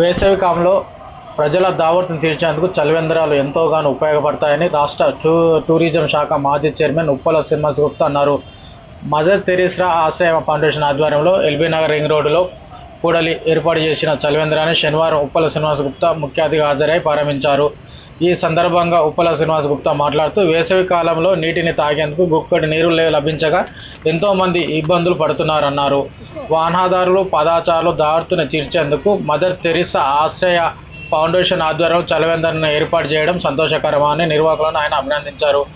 వేసవి కాలంలో ప్రజల దావత్ను తీర్చేందుకు చలివేంద్రాలు ఎంతోగానో ఉపయోగపడతాయని రాష్ట్ర టూ టూరిజం శాఖ మాజీ చైర్మన్ ఉప్పల శ్రీనివాస్ గుప్తా అన్నారు. మదర్ తెరీస్రా ఆశ్రయ ఫౌండేషన్ ఆధ్వర్యంలో ఎల్బీ నగర్ రింగ్ రోడ్డులో కూడలి ఏర్పాటు చేసిన చలివేంద్రాన్ని శనివారం ఉప్పల శ్రీనివాస్ గుప్తా ముఖ్య అతిథిగా హాజరై ప్రారంభించారు. ఈ సందర్భంగా ఉప్పల శ్రీనివాస్ గుప్తా మాట్లాడుతూ వేసవి కాలంలో నీటిని తాగేందుకు గుక్కడి నీరు లే- లభించగా ఎంతోమంది ఇబ్బందులు పడుతున్నారన్నారు. వాహనాదారులు పదాచారులు దాడుతుని తీర్చేందుకు మదర్ తెరిసా ఆశ్రయ ఫౌండేషన్ ఆధ్వర్యంలో చలివేంద్రాన్ని ఏర్పాటు చేయడం సంతోషకరమని నిర్వాహకులను ఆయన అభినందించారు.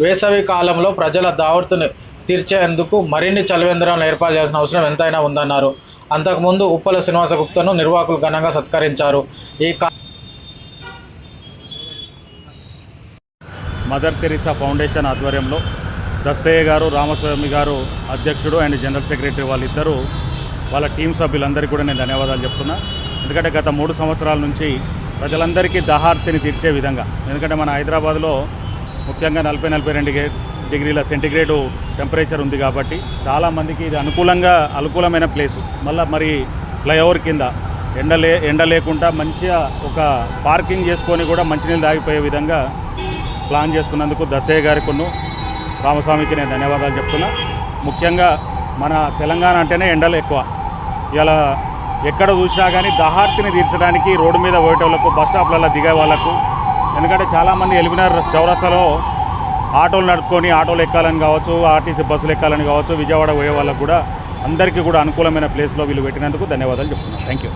వేసవి కాలంలో ప్రజల దావత్తును తీర్చేందుకు మరిన్ని చలవేంద్రాలను ఏర్పాటు చేయాల్సిన అవసరం ఎంతైనా ఉందన్నారు. అంతకుముందు ఉప్పల శ్రీనివాస గుప్తను నిర్వాహకులు ఘనంగా సత్కరించారు. ఈ మదర్ తెరిసా ఫౌండేషన్ ఆధ్వర్యంలో దస్తయ్య గారు రామస్వామి గారు అధ్యక్షుడు అండ్ జనరల్ సెక్రటరీ వాళ్ళిద్దరూ వాళ్ళ టీం సభ్యులందరికీ కూడా నేను ధన్యవాదాలు చెప్తున్నా. ఎందుకంటే గత మూడు సంవత్సరాల నుంచి ప్రజలందరికీ దహార్తిని తీర్చే విధంగా ఎందుకంటే మన హైదరాబాద్లో ముఖ్యంగా నలభై నలభై రెండు డిగ్రీల సెంటిగ్రేడు టెంపరేచర్ ఉంది కాబట్టి చాలామందికి ఇది అనుకూలంగా అనుకూలమైన ప్లేసు. మళ్ళీ మరి ఫ్లైఓవర్ కింద ఎండ లే ఎండ లేకుండా మంచిగా ఒక పార్కింగ్ చేసుకొని కూడా మంచినీళ్ళు తాగిపోయే విధంగా ప్లాన్ చేస్తున్నందుకు దసయ్య గారికి రామస్వామికి నేను ధన్యవాదాలు చెప్తున్నా. ముఖ్యంగా మన తెలంగాణ అంటేనే ఎండలు ఎక్కువ. ఇలా ఎక్కడ చూసినా కానీ దహార్తిని తీర్చడానికి రోడ్డు మీద పోయేటోళ్ళకు బస్ స్టాప్లలో దిగే వాళ్ళకు ఎందుకంటే చాలామంది ఎలిమినార్ చౌరస్తాలో ఆటోలు నడుపుకొని ఆటోలు ఎక్కాలని కావచ్చు ఆర్టీసీ బస్సులు ఎక్కాలని కావచ్చు విజయవాడ పోయే వాళ్ళకు కూడా అందరికీ కూడా అనుకూలమైన ప్లేస్లో వీళ్ళు పెట్టినందుకు ధన్యవాదాలు చెప్తున్నాను థ్యాంక్ యూ